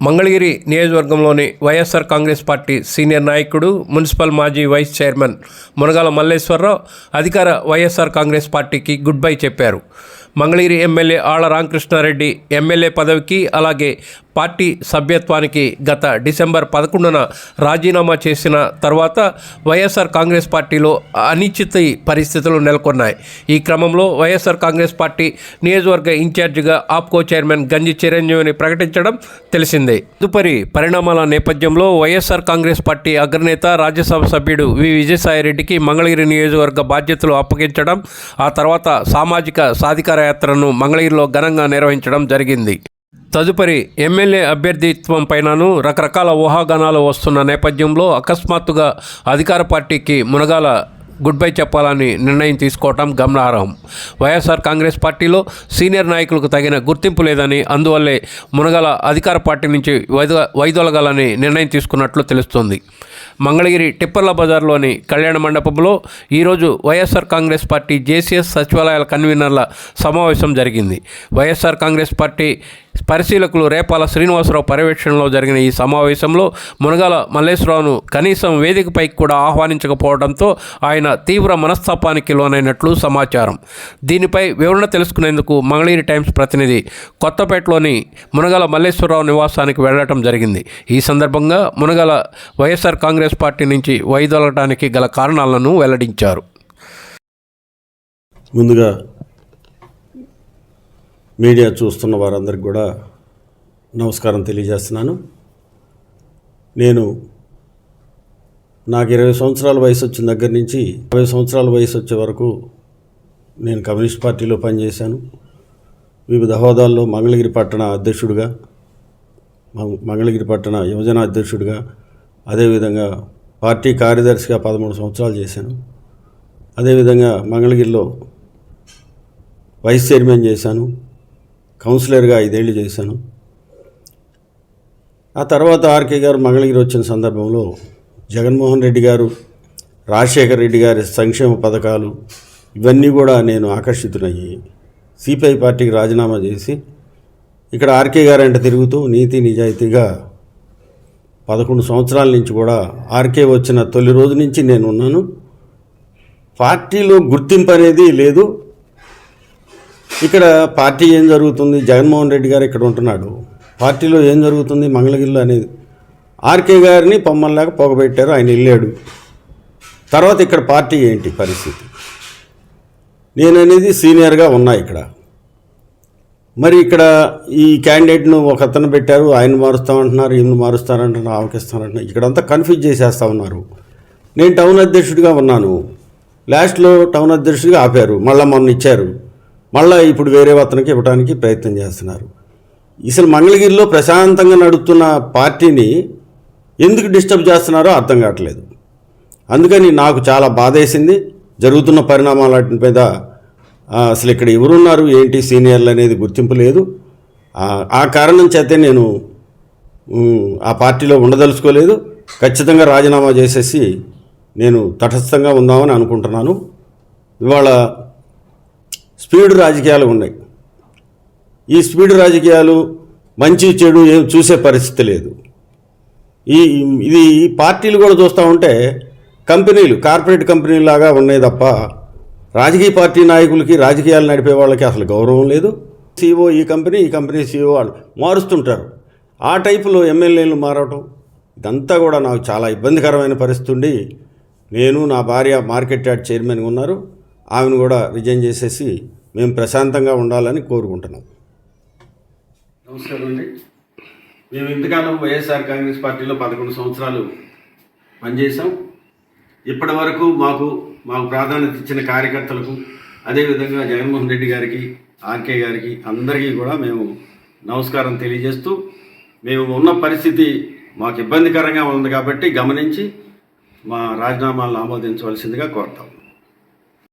మంగళగిరి నియోజకవర్గంలోని YSR Congress party senior నాయకుడు municipal మాజీ వైస్ చైర్మన్ మునగాల మల్లేశ్వరరావు అధికార వైఎస్ఆర్ కాంగ్రెస్ పార్టీకి గుడ్ బై చెప్పారు. మంగళగిరి ఎమ్మెల్యే ఆళ్ళ రామకృష్ణారెడ్డి ఎమ్మెల్యే పదవికి అలాగే పార్టీ సభ్యత్వానికి గత డిసెంబర్ పదకొండున రాజీనామా చేసిన తర్వాత వైఎస్ఆర్ కాంగ్రెస్ పార్టీలో అనిశ్చిత పరిస్థితులు నెలకొన్నాయి. ఈ క్రమంలో వైఎస్ఆర్ కాంగ్రెస్ పార్టీ నియోజకవర్గ ఇన్ఛార్జిగా ఆప్కో చైర్మన్ గంజి చిరంజీవిని ప్రకటించడం తెలిసిందే. తదుపరి పరిణామాల నేపథ్యంలో వైఎస్ఆర్ కాంగ్రెస్ పార్టీ అగ్రనేత రాజ్యసభ సభ్యుడు వి విజయసాయిరెడ్డికి మంగళగిరి నియోజకవర్గ బాధ్యతలు అప్పగించడం ఆ తర్వాత సామాజిక సాధికార యాత్రను మంగళగిరిలో ఘనంగా నిర్వహించడం జరిగింది. తదుపరి ఎమ్మెల్యే అభ్యర్థిత్వం పైనను రకరకాల ఊహాగానాలు వస్తున్న నేపథ్యంలో అకస్మాత్తుగా అధికార పార్టీకి మునగాల గుడ్ బై చెప్పాలని నిర్ణయం తీసుకోవటం గమనార్హం. వైఎస్ఆర్ కాంగ్రెస్ పార్టీలో సీనియర్ నాయకులకు తగిన గుర్తింపు లేదని అందువల్లే మునగల అధికార పార్టీ నుంచి వైద వైదొలగాలని నిర్ణయం తీసుకున్నట్లు తెలుస్తోంది. మంగళగిరి టిప్పర్ల బజార్లోని కళ్యాణ మండపంలో ఈరోజు వైఎస్ఆర్ కాంగ్రెస్ పార్టీ జేసీఎస్ సచివాలయాల కన్వీనర్ల సమావేశం జరిగింది. వైఎస్ఆర్ కాంగ్రెస్ పార్టీ పరిశీలకులు రేపాల శ్రీనివాసరావు పర్యవేక్షణలో జరిగిన ఈ సమావేశంలో మునగాల మల్లేశ్వరరావును కనీసం వేదికపైకి కూడా ఆహ్వానించకపోవడంతో ఆయన తీవ్ర మనస్తాపానికి లోనైనట్లు సమాచారం. దీనిపై వివరణ తెలుసుకునేందుకు మంగళగిరి టైమ్స్ ప్రతినిధి కొత్తపేటలోని మునగాల మల్లేశ్వరరావు నివాసానికి వెళ్ళడం జరిగింది. ఈ సందర్భంగా మునగాల వైఎస్ఆర్ కాంగ్రెస్ పార్టీ నుంచి వైదొలగడానికి గల కారణాలను వెల్లడించారు. ముందుగా మీడియా చూస్తున్న వారందరికి కూడా నమస్కారం తెలియజేస్తున్నాను. నేను నాకు ఇరవై సంవత్సరాల వయసు వచ్చిన దగ్గర నుంచి ఇరవై సంవత్సరాల వయసు వచ్చే వరకు నేను కమ్యూనిస్ట్ పార్టీలో పనిచేశాను. వివిధ హోదాల్లో మంగళగిరి పట్టణ అధ్యక్షుడిగా మంగళగిరి పట్టణ యువజన అధ్యక్షుడిగా అదేవిధంగా పార్టీ కార్యదర్శిగా పదమూడు సంవత్సరాలు చేశాను. అదేవిధంగా మంగళగిరిలో వైస్ చైర్మన్ చేశాను. కౌన్సిలర్గా ఐదేళ్ళు చేశాను. ఆ తర్వాత ఆర్కే గారు మంగళగిరి వచ్చిన సందర్భంలో జగన్మోహన్ రెడ్డి గారు రాజశేఖర రెడ్డి గారి సంక్షేమ పథకాలు ఇవన్నీ కూడా నేను ఆకర్షితులయ్యి సిపిఐ పార్టీకి రాజీనామా చేసి ఇక్కడ ఆర్కే గారు తిరుగుతూ నీతి నిజాయితీగా పదకొండు సంవత్సరాల నుంచి కూడా ఆర్కే వచ్చిన తొలి రోజు నుంచి నేను ఉన్నాను. పార్టీలో గుర్తింపు అనేది లేదు. ఇక్కడ పార్టీ ఏం జరుగుతుంది? జగన్మోహన్ రెడ్డి గారు ఇక్కడ ఉంటున్నాడు. పార్టీలో ఏం జరుగుతుంది? మంగళగిరిలో అనేది. ఆర్కే గారిని పొమ్మల్లాగా పొగబెట్టారు. ఆయన వెళ్ళాడు. తర్వాత ఇక్కడ పార్టీ ఏంటి పరిస్థితి? నేను అనేది సీనియర్గా ఉన్నా ఇక్కడ. మరి ఇక్కడ ఈ క్యాండిడేట్ను ఒక అతను పెట్టారు. ఆయన మారుస్తామంటున్నారు ఈయన మారుస్తారంటున్నారు ఆవకిస్తారంటున్నారు ఇక్కడంతా కన్ఫ్యూజ్ చేసేస్తా ఉన్నారు. నేను టౌన్ అధ్యక్షుడిగా ఉన్నాను. లాస్ట్లో టౌన్ అధ్యక్షుడిగా ఆపారు. మళ్ళీ మొన్న ఇచ్చారు. మళ్ళీ ఇప్పుడు వేరే అతనికి ఇవ్వడానికి ప్రయత్నం చేస్తున్నారు. అసలు మంగళగిరిలో ప్రశాంతంగా నడుస్తున్న పార్టీని ఎందుకు డిస్టర్బ్ చేస్తున్నారో అర్థం కావట్లేదు. అందుకని నాకు చాలా బాధేసింది జరుగుతున్న పరిణామాల మీద అసలు ఇక్కడ ఎవరున్నారు ఏంటి సీనియర్లు అనేది గుర్తింపు లేదు. ఆ, కారణం చేతే నేను ఆ పార్టీలో ఉండదలుచుకోలేదు. ఖచ్చితంగా రాజీనామా చేసేసి నేను తటస్థంగా ఉందామని అనుకుంటున్నాను. ఇవాళ స్పీడ్ రాజకీయాలు ఉన్నాయి. ఈ స్పీడ్ రాజకీయాలు మంచి చెడు ఏం చూసే పరిస్థితి లేదు. ఈ ఇది ఈ పార్టీలు కూడా చూస్తూ ఉంటే కంపెనీలు కార్పొరేట్ కంపెనీలు లాగా ఉన్నాయి తప్ప రాజకీయ పార్టీ నాయకులకి రాజకీయాలు నడిపే వాళ్ళకి అసలు గౌరవం లేదు. సీఓ ఈ కంపెనీ ఈ కంపెనీ సీఓ వాళ్ళు మారుస్తుంటారు. ఆ టైపులో ఎమ్మెల్యేలు మారటం ఇదంతా కూడా నాకు చాలా ఇబ్బందికరమైన పరిస్థితి ఉండి నేను నా భార్య మార్కెట్ యార్డ్ చైర్మన్గా ఉన్నారు. ఆమెను కూడా రిజైన్ చేసేసి మేము ప్రశాంతంగా ఉండాలని కోరుకుంటున్నాం. నమస్కారం అండి మేము ఇంతకాలం వైఎస్ఆర్ కాంగ్రెస్ పార్టీలో పదకొండు సంవత్సరాలు పనిచేసాం ఇప్పటి వరకు మాకు మాకు ప్రాధాన్యత ఇచ్చిన కార్యకర్తలకు అదేవిధంగా జగన్మోహన్ రెడ్డి గారికి ఆర్కే గారికి అందరికీ కూడా మేము నమస్కారం తెలియజేస్తూ మేము ఉన్న పరిస్థితి మాకు ఇబ్బందికరంగా ఉంది కాబట్టి గమనించి మా రాజీనామాలను ఆమోదించవలసిందిగా కోరుతాం.